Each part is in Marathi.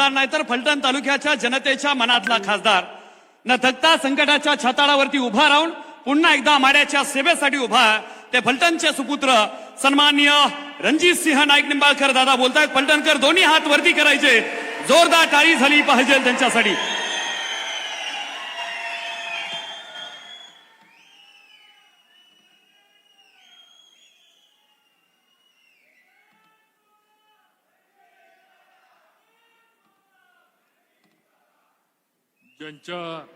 खासदार नाही तर फलटण तालुक्याच्या जनतेच्या मनातला खासदार. न थकता संकटाच्या छाताळावरती उभा राहून पुन्हा एकदा माड्याच्या सेवेसाठी उभा. ते फलटणचे सुपुत्र सन्माननीय रणजित सिंह नाईक निंबाळकर दादा बोलतायत फलटणकर दोन्ही हात वरती करायचे. जोरदार टाळी झाली पाहिजे त्यांच्यासाठी. ज्यांच्या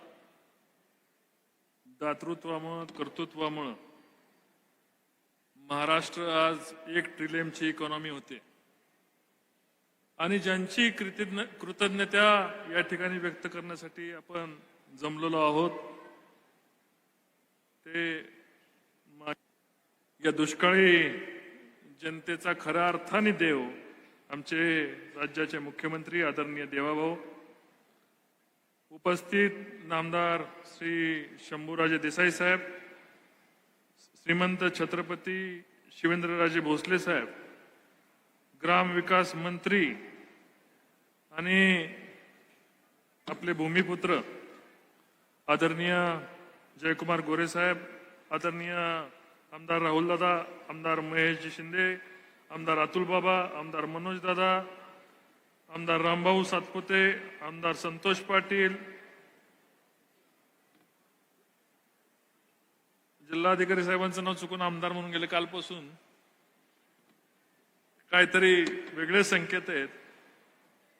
दातृत्वामुळं कर्तृत्वामुळं महाराष्ट्र आज एक ट्रिलियनची इकॉनॉमी होते. आणि ज्यांची कृतज्ञ कृतज्ञता या ठिकाणी व्यक्त करण्यासाठी आपण जमलेलो आहोत ते या दुष्काळी जनतेचा खऱ्या अर्थाने देव आमचे राज्याचे मुख्यमंत्री आदरणीय देवाभाऊ उपस्थित नामदार श्री शंभूराजे देसाई साहेब श्रीमंत छत्रपती शिवेंद्रराजे भोसले साहेब ग्राम विकास मंत्री आणि आपले भूमिपुत्र आदरणीय जयकुमार गोरे साहेब आदरणीय आमदार राहुल दादा आमदार महेशजी शिंदे आमदार अतुल बाबा आमदार मनोज दादा आमदार रामभाऊ सातपुते आमदार संतोष पाटील जिल्हाधिकारी साहेबांचं नाव चुकून आमदार म्हणून गेले कालपासून. काहीतरी वेगळे संकेत आहेत.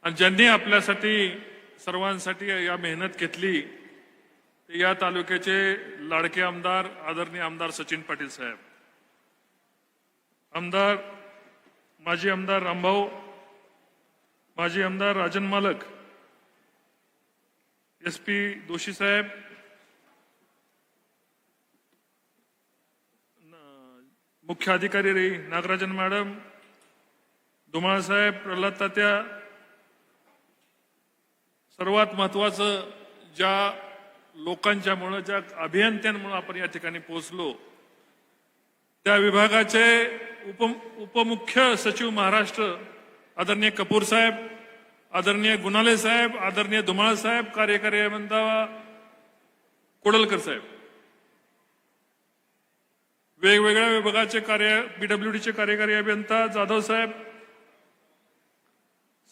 आणि ज्यांनी आपल्यासाठी सर्वांसाठी या मेहनत घेतली ते या तालुक्याचे लाडके आमदार आदरणीय आमदार सचिन पाटील साहेब. आमदार माजी आमदार रामभाऊ माजी आमदार राजन मालक एस पी दोशी साहेब मुख्य अधिकारी रे नागराजन मॅडम धुमाळ साहेब प्रल्हाद तात्या सर्वात महत्वाचं ज्या लोकांच्यामुळं ज्या अभियंत्यांमुळे आपण या ठिकाणी पोहोचलो त्या विभागाचे उप उपमुख्य सचिव महाराष्ट्र आदरणीय कपूर साहेब आदरणीय गुणाले साहेब आदरणीय धुमाळ साहेब कार्यकारी अभियंता कोडलकर साहेब. वेगवेगळ्या विभागाचे कार्य बीडब्ल्यूडीचे कार्यकारी अभियंता जाधव साहेब.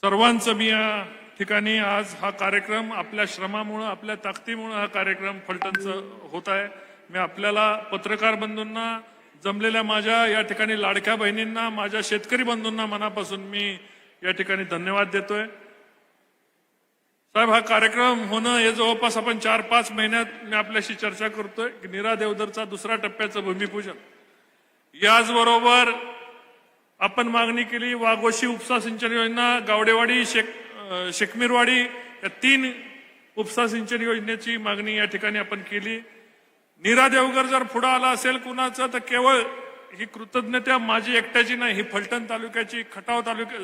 सर्वांचं मी या ठिकाणी आज हा कार्यक्रम आपल्या श्रमामुळं आपल्या ताकदीमुळं हा कार्यक्रम फलटणचं होत आहे. मी आपल्याला पत्रकार बंधूंना जमलेल्या माझ्या या ठिकाणी लाडक्या बहिणींना माझ्या शेतकरी बंधूंना मनापासून मी या ठिकाणी धन्यवाद देतोय. साहेब हा कार्यक्रम होणं हे जवळपास आपण चार पाच महिन्यात मी आपल्याशी चर्चा करतोय. की नीरा देवधरचा दुसरा टप्प्याचं भूमिपूजन. याचबरोबर आपण मागणी केली वाघोशी उपसा सिंचन योजना गावडेवाडी शेक शेकमीरवाडी या तीन उपसा सिंचन योजनेची मागणी या ठिकाणी आपण केली. नीरा देवगर जर पुढं आला असेल कुणाचं तर केवळ ही कृतज्ञता माझी एकट्याची नाही ही फलटण तालुक्याची खटाव तालुक्या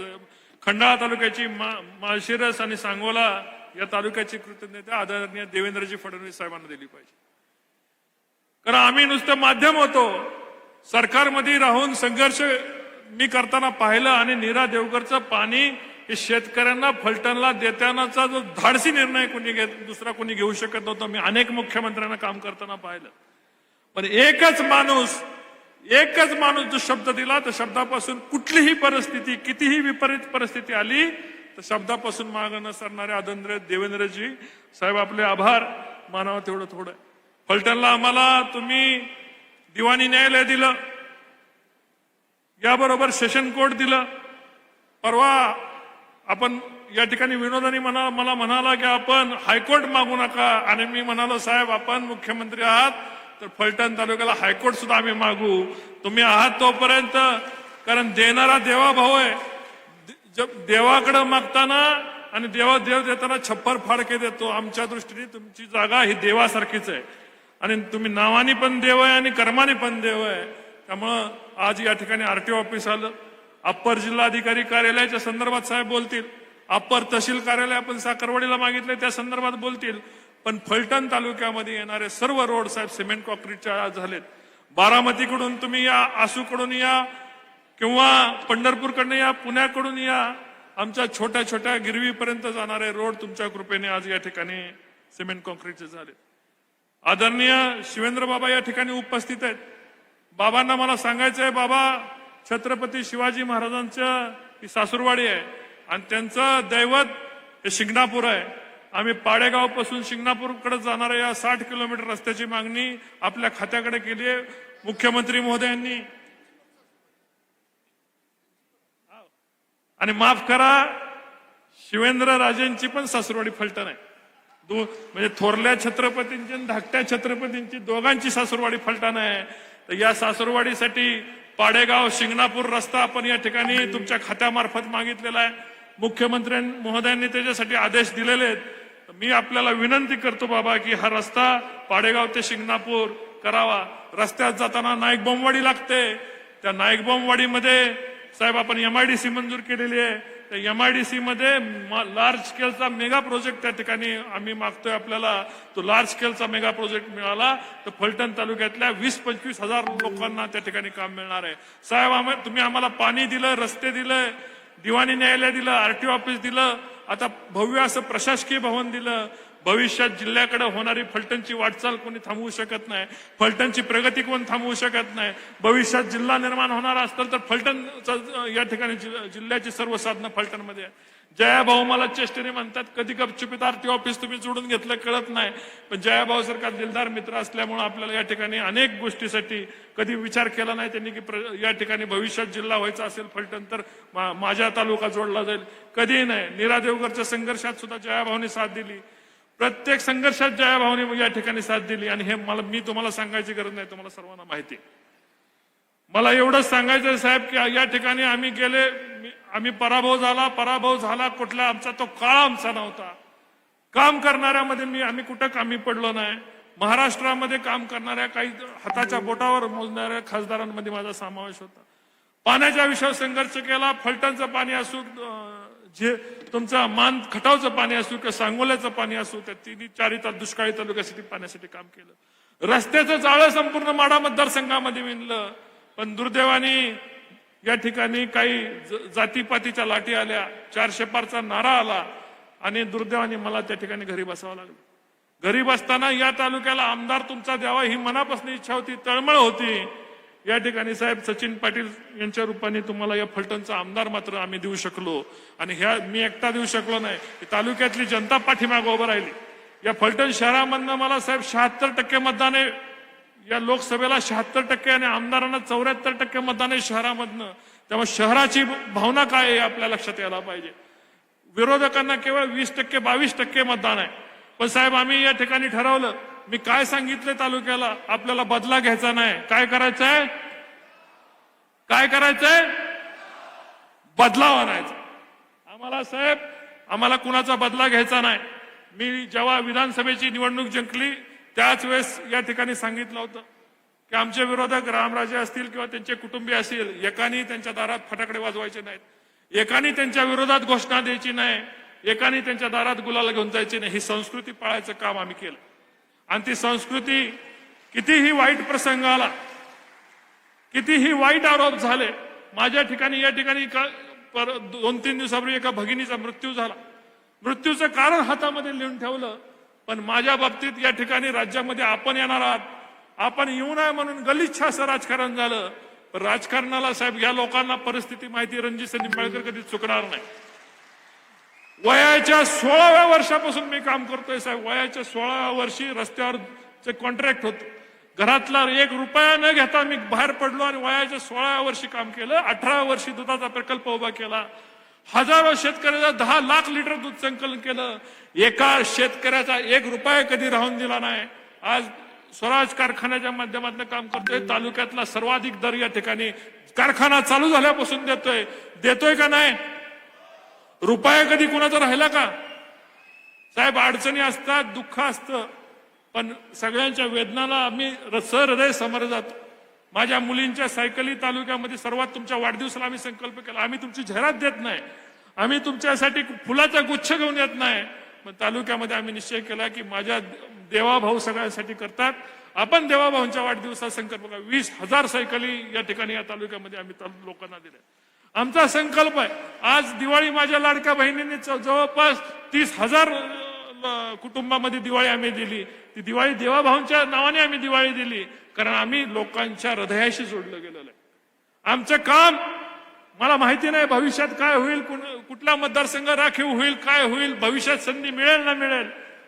खंडाळा तालुक्याची मा- माळशिरस आणि सांगोला या तालुक्याची कृतज्ञता आदरणीय देवेंद्रजी फडणवीस साहेबांना दिली पाहिजे. कारण आम्ही नुसतं माध्यम होतो. सरकारमध्ये राहून संघर्ष मी करताना पाहिलं आणि नीरा देवगरचं पाणी हे शेतकऱ्यांना फलटणला देतानाचा जो धाडसी निर्णय कोणी घेत दुसरा कोणी घेऊ शकत नव्हता. मी अनेक मुख्यमंत्र्यांना काम करताना पाहिलं. पण एकच माणूस एकच माणूस जो शब्द दिला त्या शब्दापासून कुठलीही परिस्थिती कितीही विपरीत परिस्थिती आली तर शब्दापासून माग न सरणारे आदंद्र देवेंद्रजी साहेब आपले आभार. मानावं तेवढं थोडं. फलटणला आम्हाला तुम्ही दिवाणी न्यायालय दिलं. याबरोबर सेशन कोर्ट दिलं. परवा आपण या ठिकाणी विनोदानी म्हणा मला म्हणाला की आपण हायकोर्ट मागू नका. आणि मी म्हणालो साहेब आपण मुख्यमंत्री आहात. तर फलटण तालुक्याला हायकोर्ट सुद्धा आम्ही मागू. तुम्ही आहात तोपर्यंत कारण देणारा देवा भाऊ आहे. दे- देवाकडं मागताना आणि देवा देव देताना छप्पर फाडके देतो. आमच्या दृष्टीने तुमची जागा ही देवासारखीच आहे. आणि तुम्ही नावाने पण देव आहे आणि कर्माने पण देव आहे. त्यामुळं आज या ठिकाणी आरटीओ ऑफिस आलं. अप्पर जिल्हाधिकारी कार्यालयाच्या संदर्भात साहेब बोलतील. अप्पर तहसील कार्यालय आपण साखरवाडीला मागितले त्या संदर्भात बोलतील. पण फलटण तालुक्यामध्ये येणारे सर्व रोड साहेब सिमेंट कॉन्क्रीटच्या आज झालेत. बारामतीकडून तुम्ही या आसूकडून या किंवा पंढरपूरकडनं या पुण्याकडून या आमच्या छोट्या छोट्या गिरवीपर्यंत जाणारे रोड तुमच्या कृपेने आज या ठिकाणी सिमेंट कॉन्क्रीटचे झाले आदरणीय शिवेंद्र बाबा या ठिकाणी उपस्थित आहेत. बाबांना मला सांगायचं आहे बाबा छत्रपती शिवाजी महाराजांचं ही सासूरवाडी आहे आणि त्यांचं दैवत हे शिंगणापूर आहे. आम्ही पाडेगावपासून शिंगणापूरकडे जाणाऱ्या या साठ किलोमीटर रस्त्याची मागणी आपल्या खात्याकडे केली आहे. मुख्यमंत्री महोदयांनी आणि माफ करा शिवेंद्र राजेंची पण सासुरवाडी फलटण आहे. म्हणजे थोरल्या छत्रपतींची आणि धाकट्या छत्रपतींची दोघांची सासुरवाडी फलटण आहे. तर या सासूरवाडीसाठी पाडेगाव शिंगणापूर रस्ता आपण या ठिकाणी तुमच्या खात्यामार्फत मागितलेला आहे. मुख्यमंत्री महोदयांनी त्याच्यासाठी आदेश दिलेले आहेत. मी आपल्याला विनंती करतो बाबा की हा रस्ता पाडेगाव ते शिंगणापूर करावा. रस्त्यात जाताना नाईक बोमवाडी लागते. त्या नाईक बोमवाडीमध्ये साहेब आपण एमआयडीसी मंजूर केलेली आहे. त्या एमआयडीसी मध्ये लार्ज स्केलचा मेगा प्रोजेक्ट त्या ठिकाणी आम्ही मागतोय आपल्याला. तो लार्ज स्केलचा मेगा प्रोजेक्ट मिळाला. तर फलटण तालुक्यातल्या वीस पंचवीस हजार लोकांना त्या ठिकाणी काम मिळणार आहे. साहेब आम्ही तुम्ही आम्हाला पाणी दिलं रस्ते दिलं दिवाणी न्यायालय दिलं आरटीओ ऑफिस दिलं. आता भव्य असं प्रशासकीय भवन दिलं भविष्यात जिल्ह्याकडे होणारी फलटणची वाटचाल कोणी थांबवू शकत नाही फलटणची प्रगती कोण थांबवू शकत नाही भविष्यात जिल्हा निर्माण होणार असतं तर फलटण या ठिकाणी जिल्ह्याची सर्व साधनं फलटणमध्ये आहे. जयाभाऊ मला चेष्टेने म्हणतात कधी गपचुपीत आरटी ऑफिस तुम्ही जोडून घेतलं कळत नाही. पण जयाभाऊ सरकार दिलदार मित्र असल्यामुळे आपल्याला या ठिकाणी अनेक गोष्टीसाठी कधी विचार केला नाही त्यांनी की प्र- या ठिकाणी भविष्यात जिल्हा व्हायचा असेल फलटण तर मा- माझ्या तालुका जोडला जाईल. कधीही नाही. नीरा देवगरच्या संघर्षात सुद्धा जयाभाऊनी साथ दिली. प्रत्येक संघर्षात जयाभाऊने या ठिकाणी साथ दिली आणि हे मला मी तुम्हाला सांगायची गरज नाही तुम्हाला सर्वांना माहिती मला एवढंच सांगायचं साहेब की या ठिकाणी आम्ही गेले आम्ही पराभव झाला पराभव झाला कुठला आमचा तो काळ आमचा नव्हता. काम करणाऱ्यामध्ये मी आम्ही कुठं कामी पडलो नाही. महाराष्ट्रामध्ये काम करणाऱ्या काही हाताच्या बोटावर मोजणाऱ्या खासदारांमध्ये माझा समावेश होता. पाण्याच्या विषयावर संघर्ष केला फलटणचं पाणी असू जे तुमचा मान खटावचं पाणी असू किंवा सांगोल्याचं पाणी असू त्या तिन्ही चारी ताल दुष्काळी तालुक्यासाठी पाण्यासाठी काम केलं. रस्त्याचं जाळं संपूर्ण माडा मतदारसंघामध्ये विणलं. पण दुर्दैवाने या ठिकाणी काही जातीपातीच्या लाटी आल्या चारशे पारचा नारा आला आणि दुर्दैवाने मला त्या ठिकाणी घरी बसावं लागलं. घरी बसताना या तालुक्याला आमदार तुमचा द्यावा ही मनापासून इच्छा होती तळमळ होती. या ठिकाणी साहेब सचिन पाटील यांच्या रूपाने तुम्हाला या फलटणचा आमदार मात्र आम्ही देऊ शकलो. आणि ह्या मी एकटा देऊ शकलो नाही. तालुक्यातली जनता पाठीमागं उभं राहिली. या फलटण शहरामधनं मला साहेब शहात्तर टक्के मतदान आहे या लोकसभेला शहात्तर टक्के आणि आमदारांना चौऱ्याहत्तर टक्के मतदान आहे शहरामधनं. त्यामुळे शहराची भावना काय आहे आपल्या लक्षात यायला पाहिजे. विरोधकांना केवळ वीस टक्के बावीस टक्के मतदान आहे. पण साहेब आम्ही या ठिकाणी ठरवलं मी काय सांगितलंय तालुक्याला? आपल्याला बदला घ्यायचा नाही. काय करायचं आहे काय करायचंय? बदलाव आणायचा. आम्हाला साहेब आम्हाला कुणाचा बदला घ्यायचा नाही. मी जेव्हा विधानसभेची निवडणूक जिंकली त्याच वेळेस या ठिकाणी सांगितलं होतं की आमचे विरोधक रामराजे असतील किंवा त्यांचे कुटुंबीय असतील एकानी त्यांच्या दारात फटाकडे वाजवायचे नाहीत. एकानी त्यांच्या विरोधात घोषणा द्यायची नाही. एकानी त्यांच्या दारात गुलाला घेऊन जायची नाही. ही संस्कृती पाळायचं काम आम्ही केलं. आणि ती संस्कृती कितीही वाईट प्रसंग आला कितीही वाईट आरोप झाले माझ्या ठिकाणी या ठिकाणी पर- दोन तीन दिवसापूर्वी एका भगिनीचा मृत्यू झाला. मृत्यूचं कारण हातामध्ये लिहून ठेवलं पण माझ्या बाबतीत या ठिकाणी राज्यामध्ये आपण येणार आहात. आपण येऊ नये म्हणून गलिच्छ असं राजकारण झालं. राजकारणाला साहेब या लोकांना परिस्थिती माहिती रणजित निंबाळकर कधी चुकणार नाही. वयाच्या सोळाव्या वर्षापासून मी काम करतोय साहेब. वयाच्या सोळाव्या वर्षी रस्त्यावरचे कॉन्ट्रॅक्ट होत घरातला एक रुपया न घेता मी बाहेर पडलो आणि वयाच्या सोळाव्या वर्षी काम केलं. अठराव्या वर्षी दुधाचा प्रकल्प उभा केला. हजारो शेतकऱ्याचा दहा लाख लिटर दूध संकलन केलं. एका शेतकऱ्याचा एक रुपया कधी राहून दिला नाही. आज स्वराज कारखान्याच्या माध्यमातून काम करतोय. तालुक्यातला सर्वाधिक दर या ठिकाणी कारखाना चालू झाल्यापासून देतोय. देतोय का नाही? रुपया कधी कुणाचा राहिला का? साहेब अडचणी असतात दुःख असतं पण सगळ्यांच्या वेदनाला आम्ही र- सहृदय समोर जातो. माझ्या मुलींच्या सायकली तालुक्यामध्ये सर्वात तुमच्या वाढदिवसाला आम्ही संकल्प केला. आम्ही तुमची जाहिरात देत नाही. आम्ही तुमच्यासाठी फुलाचा गुच्छ घेऊन येत नाही. पण तालुक्यामध्ये आम्ही निश्चय केला की माझ्या देवाभाऊ सगळ्यांसाठी करतात. आपण देवाभाऊंच्या वाढदिवसाचा संकल्प वीस हजार सायकली या ठिकाणी या तालुक्यामध्ये आम्ही तालु- लोकांना दिल्या. आमचा संकल्प आहे. आज दिवाळी माझ्या लाडक्या बहिणींनी ज- जवळपास तीस हजार कुटुंबामध्ये दिवाळी आम्ही दिली. ती दिवाळी देवाभाऊंच्या नावाने आम्ही दिवाळी दिली. कारण आम्ही लोकांच्या हृदयाशी जोडलं गेलेलं आहे. आमचं काम मला माहिती नाही भविष्यात काय होईल कुण- कुठला मतदारसंघ राखीव होईल काय होईल भविष्यात संधी मिळेल ना मिळेल.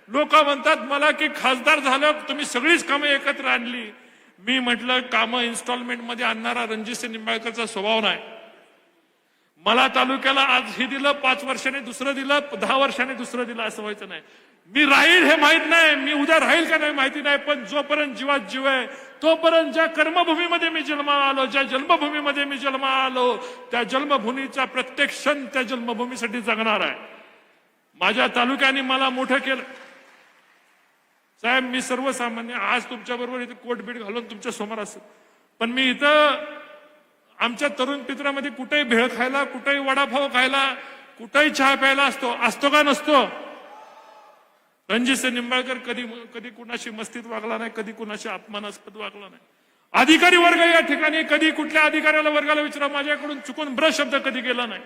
लोक म्हणतात मला की खासदार झालं तुम्ही सगळीच कामं एकत्र आणली. मी म्हटलं कामं इन्स्टॉलमेंटमध्ये आणणारा रणजित निंबाळकरचा स्वभाव नाही. मला तालुक्याला आज हे दिलं पाच वर्षाने दुसरं दिलं दहा वर्षाने दुसरं दिलं असं व्हायचं नाही. मी राहील हे माहीत नाही मी उद्या राहील का नाही माहिती नाही पण जोपर्यंत जीवात जीव आहे तोपर्यंत ज्या कर्मभूमीमध्ये मी जन्मा आलो ज्या जन्मभूमीमध्ये मी जन्मा आलो त्या जन्मभूमीचा प्रत्येक क्षण त्या जन्मभूमीसाठी जगणार आहे. माझ्या तालुक्याने मला मोठं केलं. साहेब मी सर्वसामान्य आज तुमच्याबरोबर इथे कोट बीट घालून तुमच्यासमोर असेल पण मी इथं आमच्या तरुण पित्रामध्ये कुठेही भेळ खायला कुठेही वडापाव खायला कुठेही चहा प्यायला असतो असतो का नसतो? रणजित निंबाळकर कधी कधी कुणाशी मस्तीत वागला नाही कधी कुणाशी अपमानास्पद वागला नाही. अधिकारी वर्ग या ठिकाणी कधी कुठल्या अधिकाऱ्याला वर्गाला विचारा माझ्याकडून चुकून ब्रश शब्द कधी गेला नाही.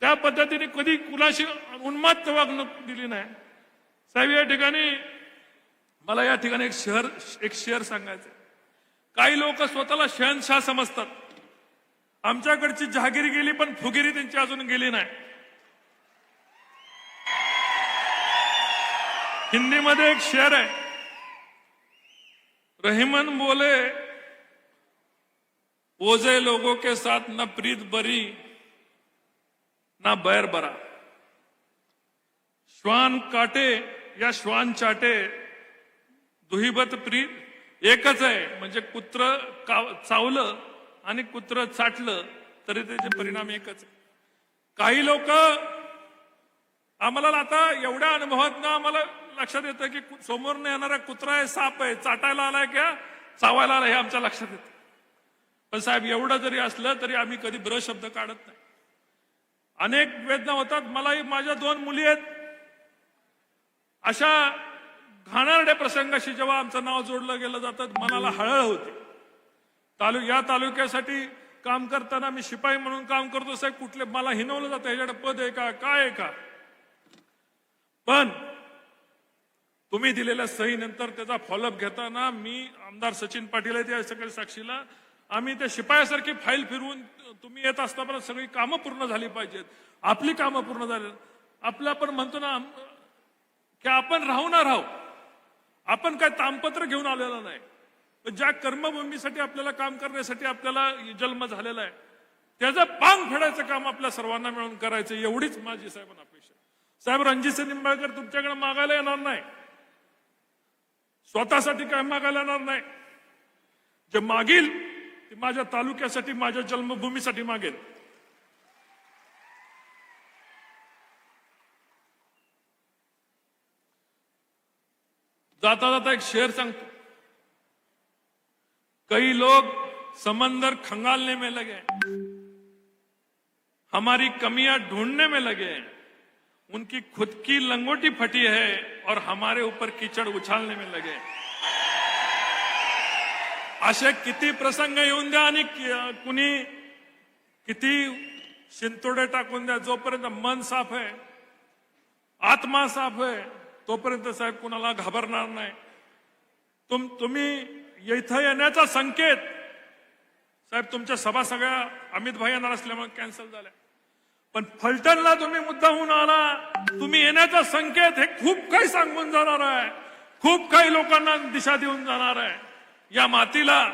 त्या पद्धतीने कधी कुणाशी उन्मात्त वागणूक दिली नाही. साहेब या ठिकाणी मला या ठिकाणी एक शहर एक शेअर सांगायचं काही लोक स्वतःला शहनशाह समजतात. आमच्याकडची जहागिरी गेली पण फुगिरी त्यांची अजून गेली नाही. हिंदीमध्ये एक शेर आहे. रहीमन बोले ओझे लोगों के साथ न प्रीत बरी ना बैर बरा. श्वान काटे या श्वान चाटे दुहिबत प्रीत एकच आहे म्हणजे कुत्र काव- चावलं आणि कुत्र चाटलं तरी त्याचे परिणाम एकच काही लोक आम्हाला आता एवढ्या अनुभवात आम्हाला लक्षात येतं की कु- समोरनं येणारा कुत्रा आहे साप आहे चाटायला आलाय किंवा चावायला आलाय हे आमच्या लक्षात येतं. पण साहेब एवढं जरी असलं तरी आम्ही कधी ब्र शब्द काढत नाही. अनेक वेदना होतात. मलाही माझ्या दोन मुली आहेत. अशा घाणारड्या प्रसंगाशी जेव्हा आमचं नाव जोडलं गेलं जातं मनाला हळहळ होते. तालु या तालुक्यासाठी काम करताना मी शिपाई म्हणून काम करतो साहेब. कुठले मला हिनवलं जातं ह्याच्याकडे पद आहे का काय आहे का? पण तुम्ही दिलेल्या सही नंतर त्याचा फॉलोअप घेताना मी आमदार सचिन पाटील आहेत या सगळ्या साक्षीला. आम्ही त्या शिपायासारखी फाईल फिरवून तुम्ही येत असताना सगळी कामं पूर्ण झाली पाहिजेत. आपली कामं पूर्ण झाली. आपलं आपण म्हणतो ना की आपण राहू ना राहू. आपण काय तामपत्र घेऊन आलेलं नाही. पण ज्या कर्मभूमीसाठी आपल्याला काम करण्यासाठी आपल्याला जन्म झालेला आहे त्याचं पांग फेडायचं काम आपल्या सर्वांना मिळून करायचं एवढीच माझी साहेबांना अपेक्षा साहेब रणजितसिंह निंबाळकर तुमच्याकडे मागायला येणार नाही. स्वतःसाठी काय मागायला येणार नाही. जे मागील ते माझ्या तालुक्यासाठी माझ्या जन्मभूमीसाठी मागेल. जाता जाता एक शेर सांगतो. कई लोग समंदर खंगालने में लगे हमारी कमियाँ ढूँढने में लगे उनकी खुद की लंगोटी फटी है और हमारे ऊपर कीचड़ उछालने में लगे असे किती प्रसंग येऊन द्या आणि कुणी किती शिंतोडे टाकून मन साफ़ आहे, आत्मा साफ़ आहे, तोपर्यंत साहेब कुणाला घाबरणार नाही. तुम तुम्ही इथं येण्याचा संकेत. साहेब तुमच्या सभा सगळ्या अमित भाई येणार असल्यामुळे कॅन्सल झाल्या. पण फलटणला तुम्ही मुद्दा होऊन आला. तुम्ही येण्याचा संकेत हे खूप काही सांगून जाणार आहे. खूप काही लोकांना दिशा देऊन जाणार आहे. या मातीला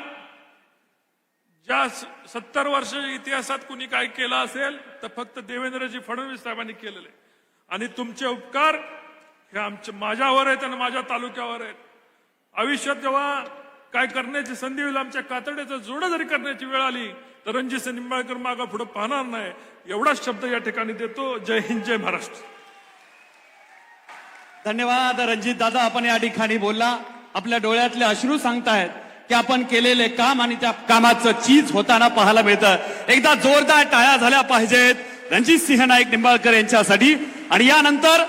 ज्या सत्तर वर्ष इतिहासात कुणी काय केलं असेल तर फक्त देवेंद्रजी फडणवीस साहेबांनी केलेले आणि तुमचे उपकार हे आमच्या माझ्यावर आहेत आणि माझ्या तालुक्यावर आहेत. आयुष्यात जेव्हा काय करण्याची संधी होईल? आमच्या कातड्याचं जोडं जरी करण्याची वेळ आली तर रणजित निंबाळकर मागा पुढे पाहणार नाही. एवढाच शब्द या ठिकाणी देतो. जय हिंद जय महाराष्ट्र. धन्यवाद रणजित दादा. आपण या ठिकाणी बोलला. आपल्या डोळ्यातले अश्रू सांगतायत की आपण केलेले काम आणि त्या कामाचं चीज होताना पाहायला मिळतं. एकदा जोरदार टाळ्या झाल्या पाहिजेत. रणजित सिंह नाईक निंबाळकर यांच्यासाठी. आणि यानंतर